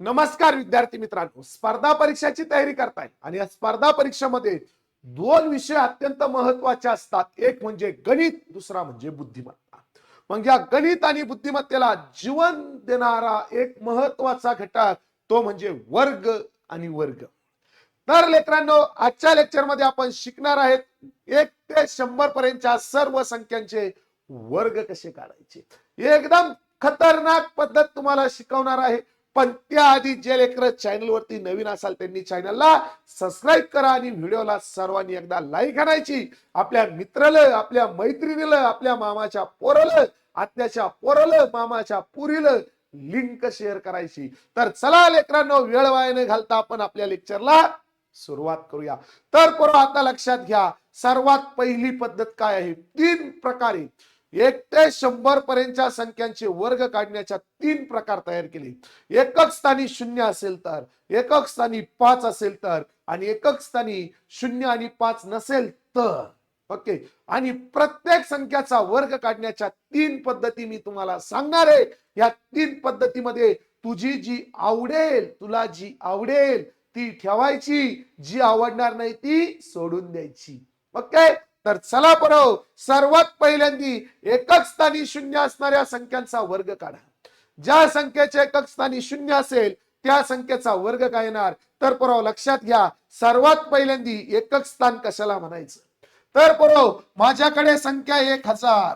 नमस्कार विद्यार्थी मित्रांनो. स्पर्धा परीक्षाची तयारी करताय. आणि या स्पर्धा परीक्षेमध्ये दोन विषय अत्यंत महत्त्वाचे असतात. एक म्हणजे गणित दुसरा म्हणजे बुद्धिमत्ता. मग या गणित आणि बुद्धिमत्तेला जीवन देणारा एक महत्त्वाचा घटक तो म्हणजे वर्ग आणि वर्ग. तर लेकरांनो आजच्या लेक्चरमध्ये आपण शिकणार आहेत एक ते शंभर पर्यंतच्या सर्व संख्यांचे वर्ग कसे काढायचे. एकदम खतरनाक पद्धत तुम्हाला शिकवणार आहे. पण त्याआधी जे लेकर चॅनल वरती नवीन असाल त्यांनी चॅनलला सबस्क्राईब करा आणि व्हिडिओला सर्वांनी एकदा लाईक करायची आपल्या मित्राला आपल्या मैत्रिणीला आपल्या मामाच्या पोराला आत्याच्या पोराला मामाच्या पुरीला लिंक शेअर करायची. तर चला लेकरांनो वेळ वाया न घालता आपण आपल्या लेक्चरला सुरुवात करूया. तर पोरं आता लक्षात घ्या सर्वात पहिली पद्धत काय आहे? तीन प्रकारे. एक ते शंभर पर्यंतच्या संख्यांचे वर्ग काढण्याच्या तीन प्रकार तयार केले. एकक स्थानी शून्य असेल तर एकक स्थानी पाच असेल तर आणि एकक स्थानी शून्य आणि पाच नसेल तर. ओके? आणि प्रत्येक संख्याचा वर्ग काढण्याच्या तीन पद्धती मी तुम्हाला सांगणार आहे. या तीन पद्धतीमध्ये तुझी जी आवडेल तुला जी आवडेल ती ठेवायची. जी आवडणार नाही ती सोडून द्यायची. ओके? तर चला परव सर्वात पहिल्यांदी एकक स्थानी शून्य असणाऱ्या संख्यांचा वर्ग काढा. ज्या संख्येचे एकक स्थानी शून्य असेल त्या संख्येचा वर्ग काय येणार? तर परव लक्षात घ्या सर्वात पहिल्यांदी एकक स्थान कशाला म्हणायचं? तर परव माझ्याकडे संख्या एक हजार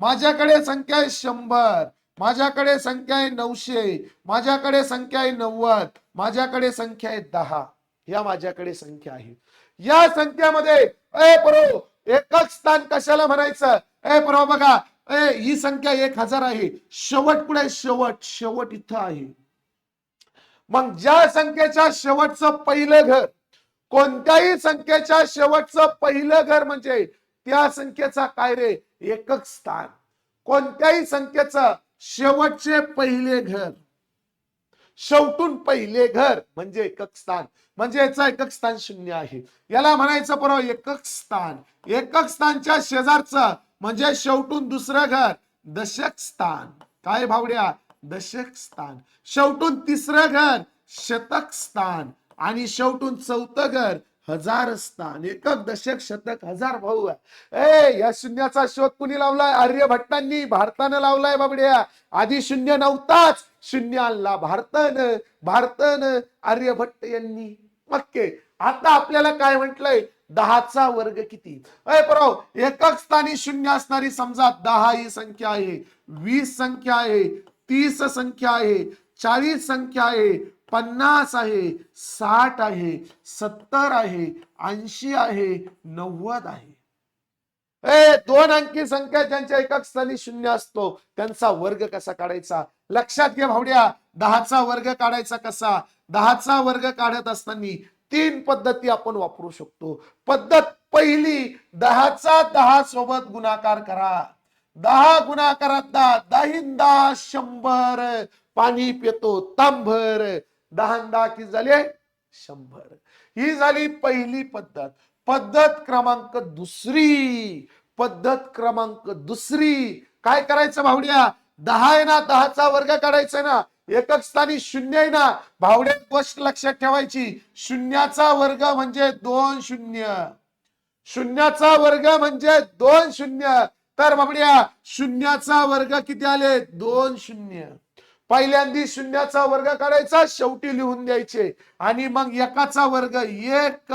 माझ्याकडे संख्या आहे शंभर माझ्याकडे संख्या आहे नऊशे माझ्याकडे संख्या आहे नव्वद माझ्याकडे संख्या आहे दहा. या माझ्याकडे संख्या आहे. या संख्यामध्ये ए परव एकच स्थान कशाला म्हणायचं? ए बरो बघा. ए ही संख्या एक हजार आहे. शेवट कुठे शेवट शेवट इथं आहे. मग ज्या संख्येच्या शेवटचं पहिलं घर कोणत्याही संख्येच्या शेवटचं पहिलं घर म्हणजे त्या संख्येचा काय रे? एकक स्थान. कोणत्याही संख्येचं शेवटचे पहिले घर. शेवटून पहिले घर म्हणजे एकक स्थान. म्हणजे याचा एकक स्थान शून्य आहे. याला म्हणायचं परवा एकक स्थान. एकक स्थानच्या शेजारचं म्हणजे शेवटून दुसरं घर दशक स्थान. काय भावड्या? दशक स्थान. शेवटून तिसरं घर शतक स्थान. आणि शेवटून चौथं घर हजार स्थान एकक दशक शतक हजार भाऊ आहे. ए या शून्याचा शोध कुणी लावलाय? आर्यभट्टांनी भारतानं लावलाय बाबड्या. आधी शून्य नव्हताच. शून्य आणला भारतानं. भारतानं आर्यभट्ट यांनी. ओके. आता आपल्याला काय म्हटलंय? दहाचा वर्ग किती? अय बरो एकक स्थानी शून्य असणारी समजा दहा ही संख्या आहे. वीस संख्या आहे. तीस संख्या आहे. चाळीस संख्या आहे. पन्नास आहे साठ आहे सत्तर आहे ऐंशी आहे नव्वद आहे. ए दोन अंकी संख्या ज्यांच्या एकाच स्थानी शून्य असतो त्यांचा वर्ग कसा काढायचा? लक्षात घ्या भावड्या दहाचा वर्ग काढायचा कसा? दहाचा वर्ग काढत असताना तीन पद्धती आपण वापरू शकतो. पद्धत पहिली दहाचा दहा सोबत गुणाकार करा. दहा गुणाकारात दहा दाहीन दहा शंभर पाणी पितो तांभर. दहा दहा किती झाले शंभर. ही झाली पहिली पद्धत. पद्धत क्रमांक दुसरी. पद्धत क्रमांक दुसरी. काय करायचं भावड्या? दहा आहे ना दहाचा वर्ग काढायचा ना. एकक स्थानी शून्य आहे ना. भावड्या गोष्ट लक्षात ठेवायची. शून्याचा वर्ग म्हणजे दोन शून्य. शून्याचा वर्ग म्हणजे दोन शून्य. तर बाबड्या शून्याचा वर्ग किती आले? दोन शून्य. पहिल्यांदी शून्याचा वर्ग काढायचा शेवटी लिहून द्यायचे. आणि मग एकाचा वर्ग एक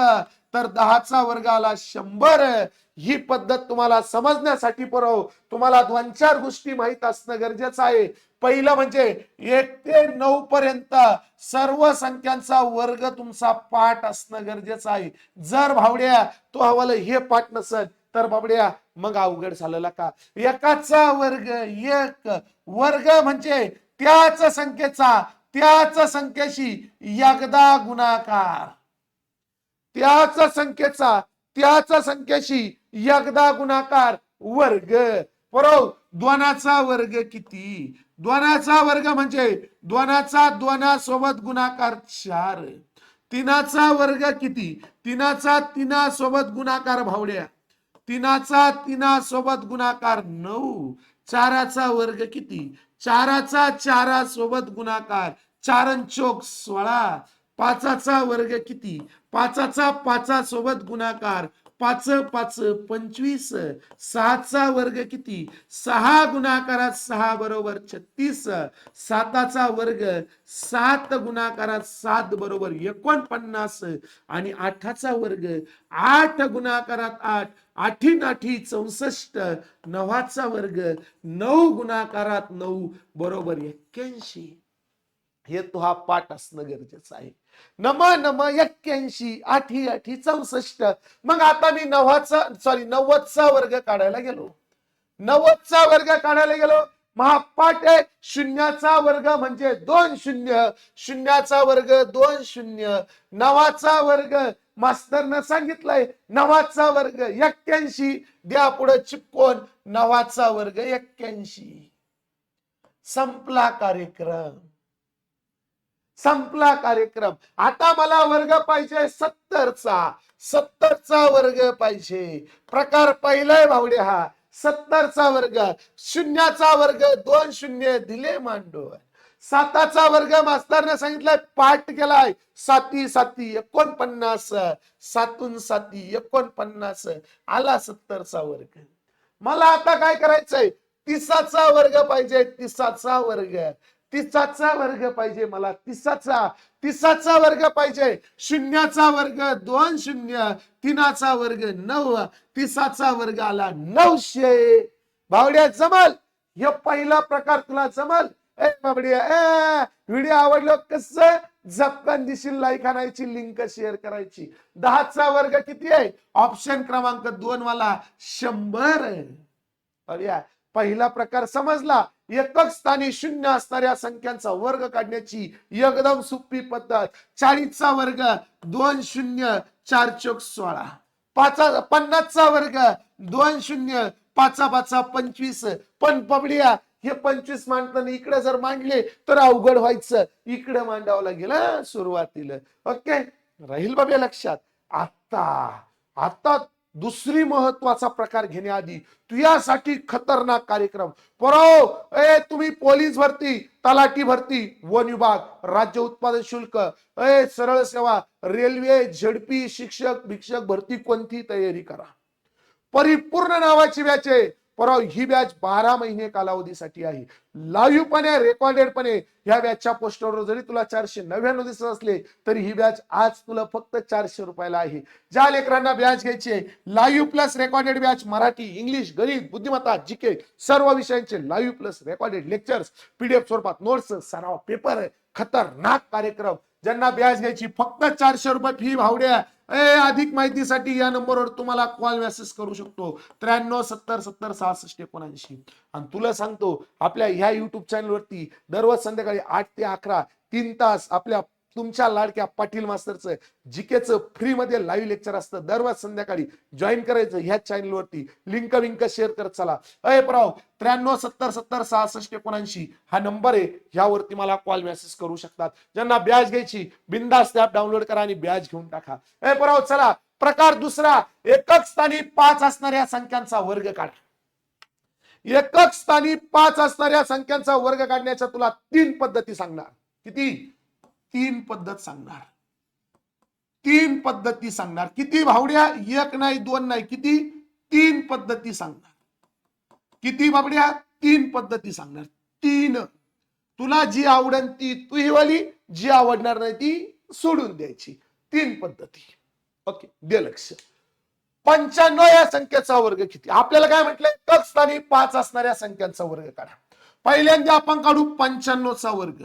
तर दहाचा वर्ग आला शंभर. ही पद्धत तुम्हाला समजण्यासाठी पुरव. तुम्हाला दोन चार गोष्टी माहीत असणं गरजेचं आहे. पहिलं म्हणजे एक ते नऊ पर्यंत सर्व संख्यांचा वर्ग तुमचा पाठ असणं गरजेचं आहे. जर भावड्या तो हवाला हे पाठ नसत तर बाबड्या मग अवघड झालेला का? एकाचा वर्ग एक. वर्ग म्हणजे त्याच संख्येचा त्याच संख्येशी एकदा गुणाकार. त्याच संख्येचा त्याच संख्येशी एकदा गुणाकार वर्ग. बरोबर दोनाचा वर्ग किती? दोनाचा वर्ग म्हणजे दोनाचा दोना सोबत गुणाकार चार. तिनाचा वर्ग किती? तिनाचा तिना सोबत गुणाकार भावड्या. तिनाचा तिना सोबत गुणाकार नऊ. चाराचा वर्ग किती? चाराचा चारा सोबत गुणाकार. चारण चोक सोळा. पाचाचा वर्ग किती? पाचाचा पाचा सोबत गुणाकार. पाच पाच पंचवीस सहाचा वर्ग किती? सहा गुणाकारात सहा बरोबर छत्तीस साताचा वर्ग सात गुणाकारात सात बरोबर एकोणपन्नास आणि आठाचा वर्ग आठ गुणाकारात आठ आठी नाठी चौसष्ट नवाचा वर्ग नऊ गुणाकारात नऊ बरोबर एक्क्याऐंशी. हे तो हा पाठ असणं गरजेचं आहे. नम नम एक्क्याऐंशी आठी आठी चौसष्ट. मग आता मी नव्वाचा सॉरी नव्वदचा वर्ग काढायला गेलो. नव्वदचा वर्ग काढायला गेलो. महापाठ आहे. शून्याचा वर्ग म्हणजे दोन शून्य. शून्याचा वर्ग दोन शून्य. नवाचा वर्ग मास्तरनं सांगितलंय. नवाचा वर्ग एक्क्याऐंशी. द्या पुढे चिपकोन. नवाचा वर्ग एक्क्याऐंशी. संपला कार्यक्रम. संपला कार्यक्रम. आता मला वर्ग पाहिजे सत्तरचा. सत्तरचा वर्ग पाहिजे. प्रकार पहिलाय भावडे हा. सत्तरचा वर्ग. शून्याचा वर्ग दोन शून्य दिले मांडून. साताचा वर्ग मास्तरने सांगितलाय पाठ केलाय. साती साती एकोणपन्नास. सातून साती एकोणपन्नास. आला सत्तरचा वर्ग. मला आता काय करायचंय? तिसाचा वर्ग पाहिजे तिसाचा वर्ग. तिसाचा वर्ग पाहिजे मला तिसाचा तिसाचा वर्ग पाहिजे. शून्याचा वर्ग दोन शून्य तिनाचा वर्ग नऊ तिसाचा वर्ग आला नऊशे. भावड्या जमल. हे पहिला प्रकार तुला जमल. ए बाबड्या ए व्हिडिओ आवडलो कस? जपकन दिशील लाईक आणायची लिंक शेअर करायची. दहाचा वर्ग किती आहे? ऑप्शन क्रमांक दोन वाला शंभर. पहिला प्रकार समजला. एकक स्थानी शून्य असणाऱ्या संख्यांचा वर्ग काढण्याची एकदम सोपी पद्धत. चाळीसचा वर्ग दोन शून्य चार चोक सोळा. पाचा पन्नासचा वर्ग दोन शून्य पाचा पाचा पंचवीस. पण पबडिया हे पंचवीस मांडताना इकडे जर मांडले तर अवघड व्हायचं. इकडे मांडावं लागेल सुरुवातीला. ओके? राहील बाबा लक्षात? आता आता दुसरी महत्त्वाचा प्रकार घेण्याआधी तुझ्यासाठी खतरनाक कार्यक्रम. परो ए तुम्ही पोलीस भरती तलाठी भरती वन विभाग राज्य उत्पादन शुल्क ए सरळ सेवा रेल्वे झडपी शिक्षक भिक्षक भरती कोणती तयारी करा. परिपूर्ण नावाची व्याचे परवा ही बॅच बारा महिने कालावधीसाठी आहे. लाईव्हपणे पणे ह्या बॅचच्या पोस्टरवर जरी तुला चारशे नव्याण्णव दिसत असले तरी ही बॅच आज तुला फक्त चारशे रुपयाला आहे. ज्या लेकरांना बॅच घ्यायची आहे live plus recorded batch Marathi English गणित बुद्धिमत्ता जीके सर्व विषयांचे live plus recorded lectures PDF स्वरूपात नोट्स सराव पेपर खतरनाक कार्यक्रम ज्यांना ब्याज घ्यायची फक्त चारशे रुपये फी भावड्या ए अधिक माहितीसाठी या नंबरवर तुम्हाला कॉल मेसेज करू शकतो. त्र्याण्णव सत्तर सत्तर सहासष्ट एकोणऐंशी. आणि तुला सांगतो आपल्या ह्या युट्यूब चॅनलवरती दररोज संध्याकाळी आठ ते अकरा तीन तास आपल्या तुमच्या लाडक्या पाटील मास्तरचं जीकेचं फ्री मध्ये लाईव्ह लेक्चर असतं. दरवाज संध्याकाळी जॉईन करायचं ह्या चॅनलवरती लिंक विंक शेअर करत चला. अय प्राव त्र्याण्णव सत्तर सत्तर सहासष्ट एकोणऐंशी हा नंबर आहे. ह्यावरती मला कॉल मेसेज करू शकतात. ज्यांना ब्याज घ्यायची बिंदास ॲप डाउनलोड करा आणि ब्याज घेऊन टाका. अय पराव चला. प्रकार दुसरा एकक स्थानी पाच असणाऱ्या संख्यांचा वर्ग काढा. एकक स्थानी पाच असणाऱ्या संख्यांचा वर्ग काढण्याच्या तुला तीन पद्धती सांगणार. किती? तीन पद्धत सांगणार. तीन पद्धती सांगणार. किती भावड्या? एक नाही दोन नाही किती? तीन पद्धती सांगणार. किती बाबड्या तीन पद्धती सांगणार. तीन. तुला जी आवडेल ती तू ही वाली जी आवडणार नाही ती सोडून द्यायची. तीन पद्धती. ओके दे लक्ष. पंच्याण्णव या संख्येचा वर्ग किती? आपल्याला काय म्हटलंय? तक स्थानी पाच असणाऱ्या संख्यांचा वर्ग काढा. पहिल्यांदा आपण काढू पंच्याण्णवचा वर्ग.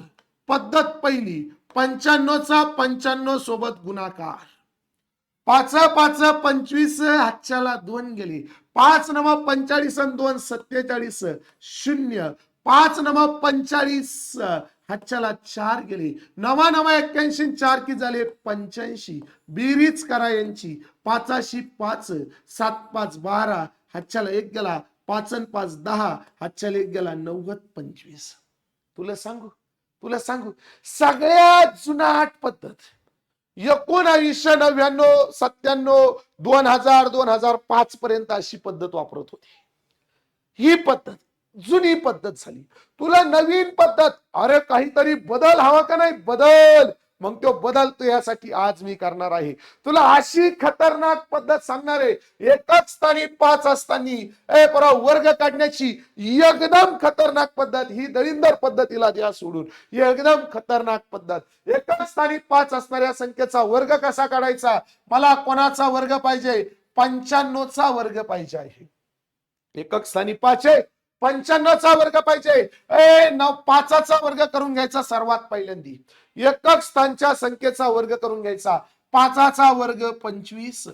पद्धत पहिली. पंच्याण्णवचा पंच्याण्णव सोबत गुणाकार. पाच पाच पंचवीस हातच्याला दोन गेले. पाच नवा पंचाळीस आणि दोन सत्तेचाळीस शून्य. पाच नवा पंचाळीस हातच्याला चार गेले. नवा नवा एक्क्याऐंशी चार की झाले पंच्याऐंशी. बिरीज करा यांची. पाचाशी पाच सात पाच बारा हातच्याला एक गेला पाच पाच दहा हातच्याला एक गेला नव्वद पंचवीस. तुला सांगू? तुला सांगू सगळ्यात जुनाट पद्धत. एकोणावीसशे नव्याण्णव सत्त्याण्णव दोन हजार दोन हजार पाच पर्यंत अशी पद्धत वापरत होती. ही पद्धत जुनी पद्धत झाली. तुला नवीन पद्धत अरे काहीतरी बदल हवा का नाही? बदल! मग तो बदलतो यासाठी आज मी करणार आहे. तुला अशी खतरनाक पद्धत सांगणार आहे. एकच स्थानी पाच असतानी. ए परा वर्ग काढण्याची एकदम खतरनाक पद्धत ही दळिंदर पद्धतीला द्या सोडून. एकदम खतरनाक पद्धत. एकच स्थानी पाच असणाऱ्या संख्येचा वर्ग कसा काढायचा? मला कोणाचा वर्ग पाहिजे? पंच्याण्णवचा वर्ग पाहिजे आहे. एकक स्थानी पाच आहे. पंच्याण्णवचा वर्ग पाहिजे. ए नव पाचाचा वर्ग करून घ्यायचा सर्वात पहिल्यांदी. एकक स्थानच्या संख्येचा वर्ग करून घ्यायचा. पाचाचा वर्ग पंचवीस.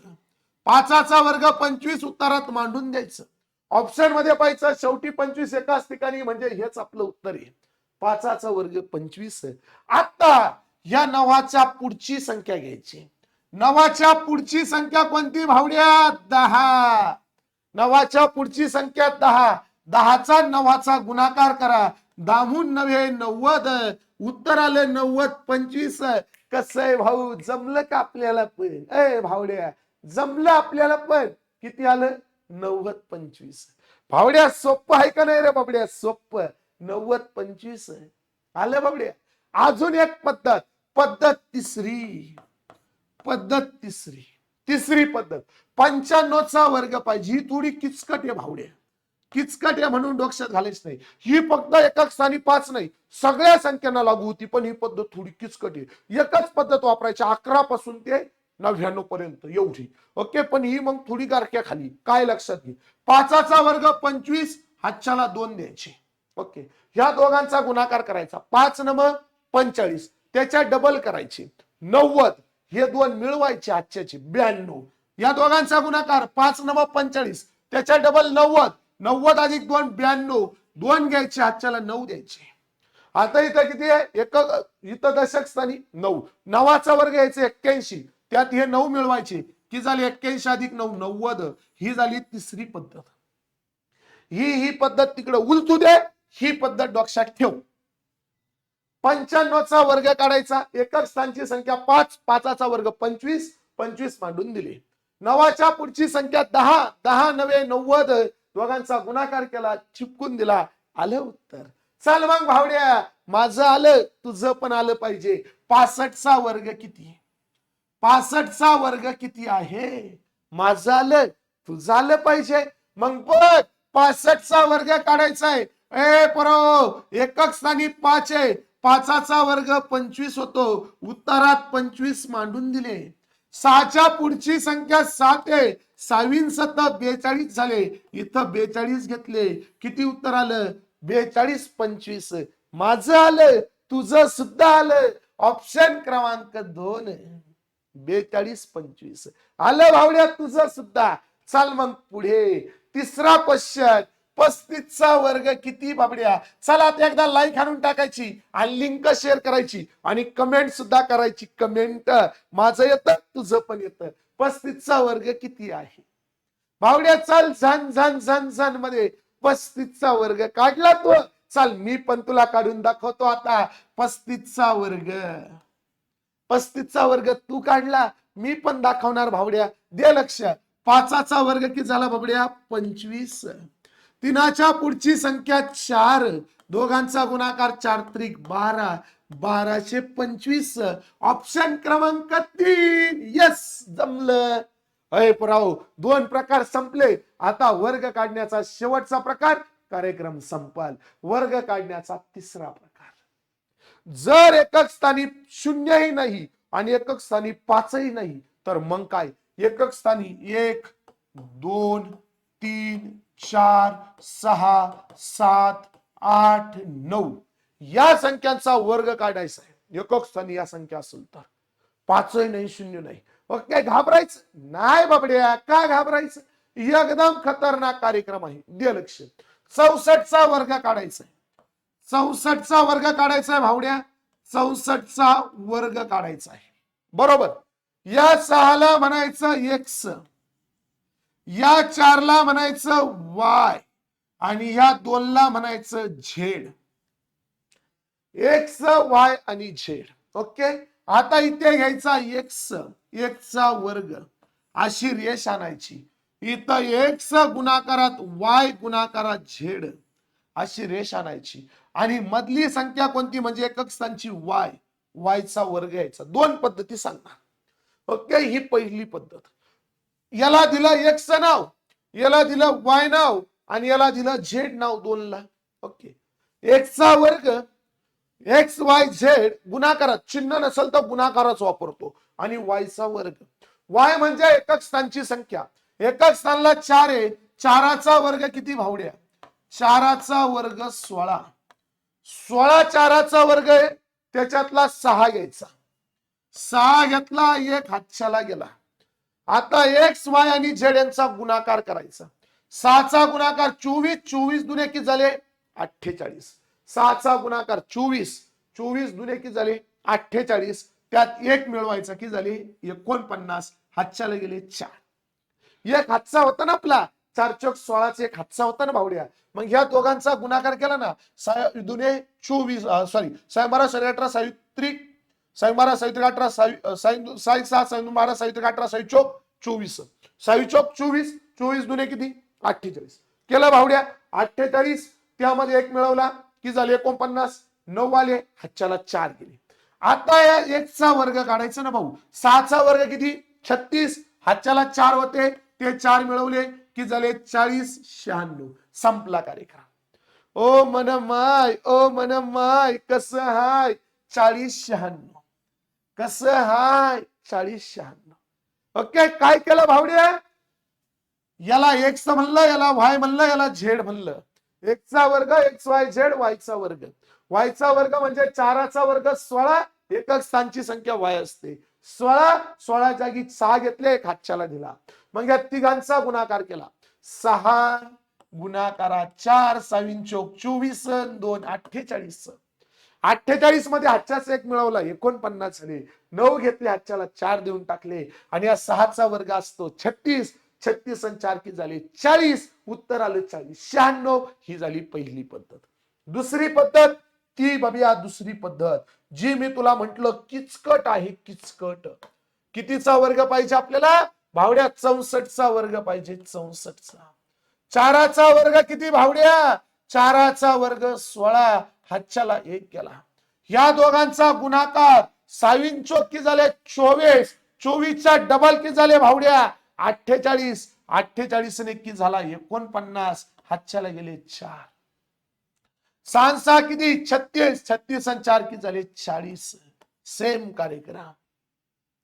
पाचाचा वर्ग पंचवीस उत्तरात मांडून द्यायचं. ऑप्शनमध्ये पाहायचं शेवटी पंचवीस एकाच ठिकाणी म्हणजे हेच आपलं उत्तर आहे. पाचाचा वर्ग पंचवीस. आता या नवाच्या पुढची संख्या घ्यायची. नवाच्या पुढची संख्या कोणती? भावड्या दहा. नवाच्या पुढची संख्या दहा. दहाचा नवाचा गुणाकार करा. दामून नव्हे नव्वद. उत्तर आलं नव्वद पंचवीस. कसं आहे भाऊ? जमलं का आपल्याला पण? ए भावड्या जमलं आपल्याला पण. किती आलं? नव्वद पंचवीस. भावड्या सोप्प आहे का नाही रे बाबड्या? सोप्प. नव्वद पंचवीस. आलं बाबड्या? अजून एक पद्धत. पद्धत तिसरी. पद्धत तिसरी. तिसरी पद्धत. पंच्याण्णवचा वर्ग पाहिजे. ही थोडी किचकट आहे भावड्या. किचकट या म्हणून डोक्षात घालायच नाही. ही फक्त एकाच स्थानी पाच नाही. सगळ्या संख्यांना लागू होती पण ही पद्धत थोडी किचकट आहे. एकच पद्धत वापरायची अकरा पासून ते नव्याण्णव पर्यंत एवढी. ओके पण ही मग थोडी गारख्या खाली. काय लक्षात घे. पाचाचा वर्ग पंचवीस हातच्याला दोन द्यायचे. ओके ह्या दोघांचा गुणाकार करायचा. पाच नम पंचाळीस त्याच्या डबल करायचे. नव्वद हे दोन मिळवायचे आजच्याचे. ब्याण्णव. या दोघांचा गुणाकार पाच नव पंचाळीस त्याच्या डबल नव्वद. नव्वद अधिक दोन ब्याण्णव. दोन घ्यायचे आजच्याला नऊ द्यायचे. आता इथं किती आहे? एक इथं दशक स्थानी नऊ. नवाचा वर्ग यायचे एक्क्याऐंशी. त्यात हे नऊ मिळवायचे. की झाली एक्क्याऐंशी अधिक नऊ नव्वद. ही झाली तिसरी पद्धत. ही ही पद्धत तिकडे उलतू दे. ही पद्धत डोक्षात ठेव. पंच्याण्णवचा वर्ग काढायचा. एकच स्थानची संख्या पाच पाचाचा वर्ग पंचवीस पंचवीस मांडून दिले. नवाच्या पुढची संख्या दहा. दहा नवे नव्वद. दोघांचा गुणाकार केला चिपकून दिला आलं उत्तर. चल मग भावड्या माझं आलं तुझं पण आलं पाहिजे. पासष्टचा वर्ग किती? पासष्टचा वर्ग किती आहे? माझं आलं तुझं आलं पाहिजे. मग बघ पासष्टचा वर्ग काढायचा आहे. ए परो एकक स्थानी पाच आहे. पाचाचा वर्ग पंचवीस होतो. उत्तरात पंचवीस मांडून दिले. सहाच्या पुढची संख्या सात आहे. सत्त बेचाळीस झाले. इथं बेचाळीस घेतले. किती उत्तर आलं? बेचाळीस पंचवीस. माझं आलं तुझं सुद्धा आलं. ऑप्शन क्रमांक दोन बेचाळीस पंचवीस. आलं भावड्या तुझं सुद्धा. चाल मग पुढे. तिसरा क्वेश्चन पस्तीसचा वर्ग किती बाबड्या? चला आता एकदा लाईक आणून टाकायची आणि लिंक शेअर करायची आणि कमेंट सुद्धा करायची. कमेंट माझं येतं तुझं पण येतं. पस्तीसचा वर्ग किती आहे? बावड्या चाल झन झन झन झनमध्ये पस्तीसचा वर्ग काढला तो. चाल मी पण तुला काढून दाखवतो आता. पस्तीसचा वर्ग. पस्तीसचा वर्ग तू काढला मी पण दाखवणार भावड्या. दे लक्ष. पाचाचा वर्ग किती झाला बाबड्या पंचवीस. तिनाच्या पुढची संख्या चार. दोघांचा गुणाकार चार त्रिक बारा बाराशे पंचवीस. ऑप्शन क्रमांक तीन. यस जमलं. अय पुराव दोन प्रकार संपले. आता वर्ग काढण्याचा शेवटचा प्रकार कार्यक्रम संपाल. वर्ग काढण्याचा तिसरा प्रकार. जर एकक स्थानी शून्यही नाही आणि एकक स्थानी पाचही नाही तर मग काय? एकक स्थानी एक दोन तीन चार सहा सात आठ नऊ. या संख्यांचा वर्ग काढायचा आहे. एकक स्थानी या संख्या असेल तर. पाचही नाही शून्य नाही. मग काय घाबरायचं? नाही बाबड्या का घाबरायचं? एकदम खतरनाक कार्यक्रम आहे. दे लक्ष. चौसष्टचा वर्ग काढायचा आहे. चौसष्टचा वर्ग काढायचा आहे भावड्या. चौसष्टचा वर्ग काढायचा आहे. बरोबर? या सहाला म्हणायचं एक्स या चारला म्हणायचं वाय आणि या दोनला म्हणायचं झेड. एक्स वाय आणि झेड. ओके? आता इथे घ्यायचा एक्स एक्सचा वर्ग. अशी रेष आणायची. इथं एक्स गुणाकारात वाय गुणाकारात झेड. अशी रेष आणायची. आणि मधली संख्या कोणती? म्हणजे एकक स्थानची वाय. वायचा वर्ग यायचा. दोन पद्धती सांगणार. ओके? ही पहिली पद्धत. याला दिलं एक्स नाव. याला दिलं वाय नाव. आणि याला दिलं झेड नाव दोनला ओके. एक्सचा वर्ग एक्स वाय झेड गुणाकारात. चिन्ह नसेल तर गुणाकाराच वापरतो. आणि वायचा वर्ग. वाय म्हणजे एकक स्थानची संख्या. एकक स्थानला चार आहे. चाराचा वर्ग किती भावड्या? चाराचा वर्ग सोळा. सोळा चाराचा वर्ग आहे. त्याच्यातला सहा घ्यायचा. सहा घेतला एक हातच्याला गेला. आता एक्स वाय आणि झेड यांचा गुणाकार करायचा. सहाचा गुणाकार चोवीस चोवीस दुने किती झाले? अठ्ठेचाळीस. सहाचा गुणाकार चोवीस चोवीस दुने किती झाले? अठ्ठेचाळीस. त्यात एक मिळवायचा की झाले? एकोणपन्नास. हातच्याला गेले चार. एक हातचा होता ना आपला. चार चौक सोळाचा एक हातचा होता ना भावड्या. मग ह्या दोघांचा गुणाकार केला ना साय दुने चोवीस सॉरी साय बारा साडे अठरा सावित्री साई बारा सावित्री अठरा साई साई साई सहा साई बारा सावित्री अठरा साई चौक चोवीस. साई चौक चोवीस चोवीस दुने किती? अठ्ठेचाळीस. केलं भावड्या? अठ्ठेचाळीस. त्यामध्ये एक मिळवला. की झाले एकोणपन्नास. नऊ आले. हातच्याला चार गेले. आता या एकचा वर्ग काढायचा ना भाऊ. सहाचा वर्ग किती? छत्तीस. हातच्याला चार होते. ते चार मिळवले. की झाले चाळीस शहाण्णव. संपला कार्यक्रम. ओ मन माय ओ मन माय कस हाय? चाळीस शहाण्णव. कस हाय? चाळीस शहाण्णव. ओके काय केलं भावड्या? याला एक्स म्हणलं याला वाय म्हणलं याला झेड म्हणलं. एक्सचा वर्ग एक्स वाय झेड वायचा वर्ग. वायचा वर्ग म्हणजे चाराचा वर्ग सोळा एकक स्थानची संख्या वाय असते. सोळा सोळा जागी सहा घेतले एक हातच्याला दिला. मग या तिघांचा गुणाकार केला. सहा गुणाकारा चार सावीन चौक चोवीस दोन अठ्ठेचाळीस. अठ्ठेचाळीसमध्ये हातच्याच एक मिळवला एकोणपन्नास झाले नऊ घेतले हातच्याला चार देऊन टाकले. आणि या सहाचा वर्ग असतो छत्तीस. छत्तीस आणि चार की झाले चाळीस उत्तर आलं चाळीस शहाण्णव ही झाली पहिली पद्धत. दुसरी पद्धत ती बघूया दुसरी पद्धत. जी मी तुला म्हंटल किचकट आहे किचकट. कितीचा वर्ग पाहिजे आपल्याला? भावड्या चौसष्टचा वर्ग पाहिजे चौसष्टचा. चाराचा वर्ग किती भावड्या? चाराचा वर्ग सोळा. हातच्याला एक केला. या दोघांचा गुणाकार सावीन चोक की झाले चोवीस. चोवीसचा डबल की झाले भावड्या. अठ्ठेचाळीस अठ्ठेचाळीस नक्की झाला? एकोणपन्नास. हातच्याला गेले चार. सहा सहा किती? छत्तीस. छत्तीस आणि चार किती झाले? चाळीस. सेम कार्यक्रम.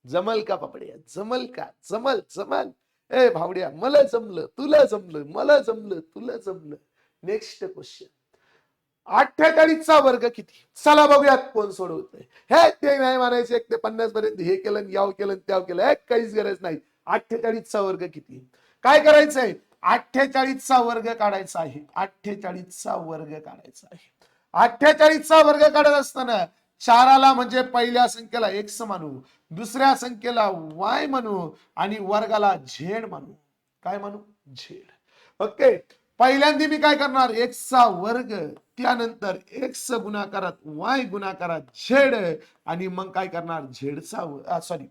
जमल का पापड्या? जमल का? जमल जमल. ए भावड्या मला जमलं तुला जमलं मला जमलं तुला जमलं. नेक्स्ट क्वेश्चन अठ्ठेचाळीसचा वर्ग किती? चला बघूयात कोण सोडवतोय. हे ते नाही मानायचे एक ते पन्नास पर्यंत हे केलं याव केलं त्याव केलं. हे काहीच गरज नाही. अठ्ठेचाळीसचा वर्ग किती? काय करायचंय? अठ्ठेचाळीसचा वर्ग काढायचा आहे. अठ्ठेचाळीसचा वर्ग काढायचा आहे. अठ्ठेचाळीसचा वर्ग काढत असताना चाराला म्हणजे पहिल्या संख्येला एक्स मानू दुसऱ्या संख्येला वाय म्हणू आणि वर्गाला झेड मानू काय मानू झेड ओके? पहिल्यांदा मी काय करणार? एक्सचा वर्ग त्यानंतर एक्स गुणाकारात वाय गुणाकारात झेड आणि मग काय करणार? झेडचा सॉरी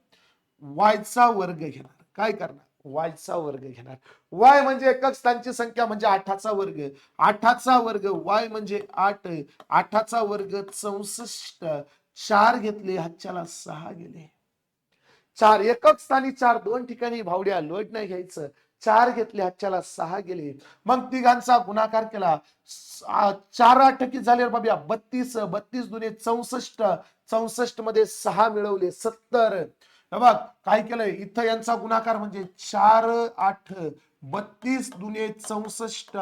वायचा वर्ग घेणार. काय करणार? वायचा वर्ग घेणार. वाय म्हणजे एकक स्थानची संख्या म्हणजे आठाचा वर्ग. आठाचा वर्ग वाय म्हणजे आठ. आठाचा वर्ग चौसष्ट. चार घेतले हातच्याला सहा गेले. चार एकक स्थानी चार. दोन ठिकाणी भावड्या लोट नाही घ्यायचं. चार घेतले हातच्याला सहा गेले. मग तिघांचा गुणाकार केला. चार आठ झाले बाबा बत्तीस बत्तीस दुने चौसष्ट. चौसष्टमध्ये सहा मिळवले सत्तर. बघ काय केलंय? इथं यांचा गुणाकार म्हणजे चार आठ बत्तीस दुने चौसष्ट.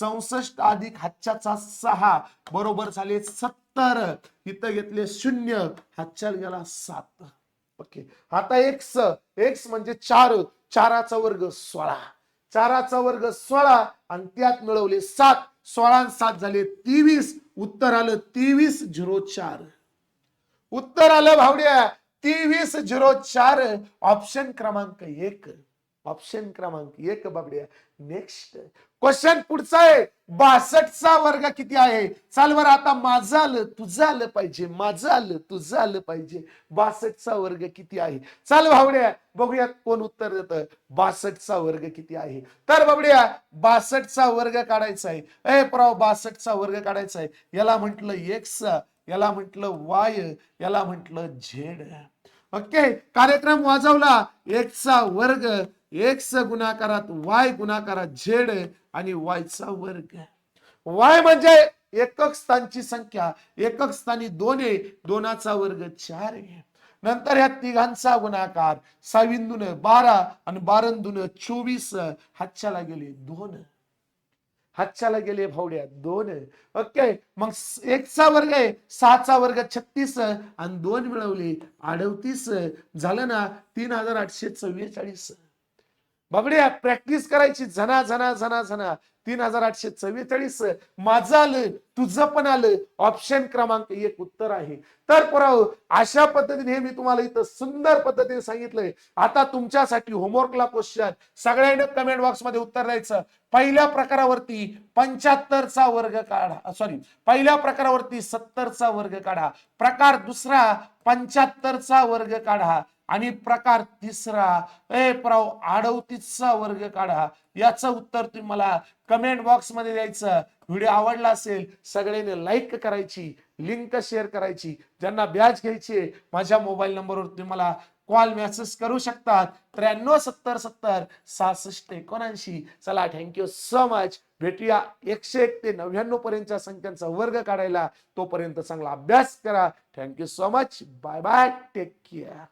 चौसष्ट अधिक हातच्याचा सहा बरोबर झाले सत्तर. इथं घेतले शून्य हातच्याला गेला सात. ओके. आता एक्स एक्स म्हणजे चार चाराचा वर्ग सोळा. चाराचा वर्ग सोळा आणि त्यात मिळवले सात. सोळा सात झाले तेवीस. उत्तर आलं तेवीस झिरो चार. उत्तर आलं भावड्या तेवीस झिरो चार ऑप्शन क्रमांक एक. ऑप्शन क्रमांक एक बाबड्या. नेक्स्ट क्वेश्चन पुढचा आहे. बासष्टचा वर्ग किती आहे? चाल बरं आता माझं आलं तुझं आलं पाहिजे. माझं आलं तुझं आलं पाहिजे. बासष्टचा वर्ग किती आहे? चाल भावड्या बघूयात कोण उत्तर देतं. बासष्टचा वर्ग किती आहे? तर बाबड्या बासष्टचा वर्ग काढायचा आहे. ए प्राव बासष्टचा वर्ग काढायचा आहे. याला म्हंटल एक्स याला म्हटलं वाय याला म्हटलं झेड. ओके कार्यक्रम वाजवला. एक्सचा वर्ग एक्स गुणाकारात वाय गुणाकारात झेड आणि वायचा वर्ग. वाय म्हणजे एकक स्थानची संख्या. एकक स्थानी दोन आहे दोनाचा वर्ग चार आहे. नंतर ह्या तिघांचा गुणाकार. साविंदून बारा आणि बारंदून चोवीस हातच्याला गेले दोन. हातच्याला गेले भावड्या दोन. ओके मग एकचा वर्ग आहे सहाचा वर्ग छत्तीस आणि दोन मिळवले अडवतीस झालं ना तीन हजार आठशे चव्वेचाळीस. बघड्या प्रॅक्टिस करायची. झना झना झना झना तीन हजार आठशे चव्वेचाळीस. माझं आलं तुझं पण आलं. ऑप्शन क्रमांक एक उत्तर आहे. तर पुराव अशा पद्धतीने हे मी तुम्हाला इथं सुंदर पद्धतीने सांगितलंय. आता तुमच्यासाठी होमवर्कला क्वेश्चन सगळ्यांनी कमेंट बॉक्समध्ये उत्तर द्यायचं. पहिल्या प्रकारावरती पंच्याहत्तरचा वर्ग काढा. सॉरी पहिल्या प्रकारावरती सत्तरचा वर्ग काढा. प्रकार दुसरा पंच्याहत्तरचा वर्ग काढा. आणि प्रकार तिसरा ए प्राव अडवतीसचा वर्ग काढा. याचं उत्तर तुम्ही मला कमेंट बॉक्समध्ये द्यायचं. व्हिडिओ आवडला असेल सगळ्यांनी लाईक करायची लिंक शेअर करायची. ज्यांना ब्याज घ्यायची माझ्या मोबाईल नंबरवर तुम्ही मला कॉल मेसेज करू शकतात. त्र्याण्णव सत्तर सत्तर सहासष्ट एकोणऐंशी. चला थँक्यू सो मच भेटूया एकशे एक ते नव्याण्णव पर्यंतच्या संख्यांचा वर्ग काढायला. तोपर्यंत चांगला अभ्यास करा. Thank you so much bye bye take care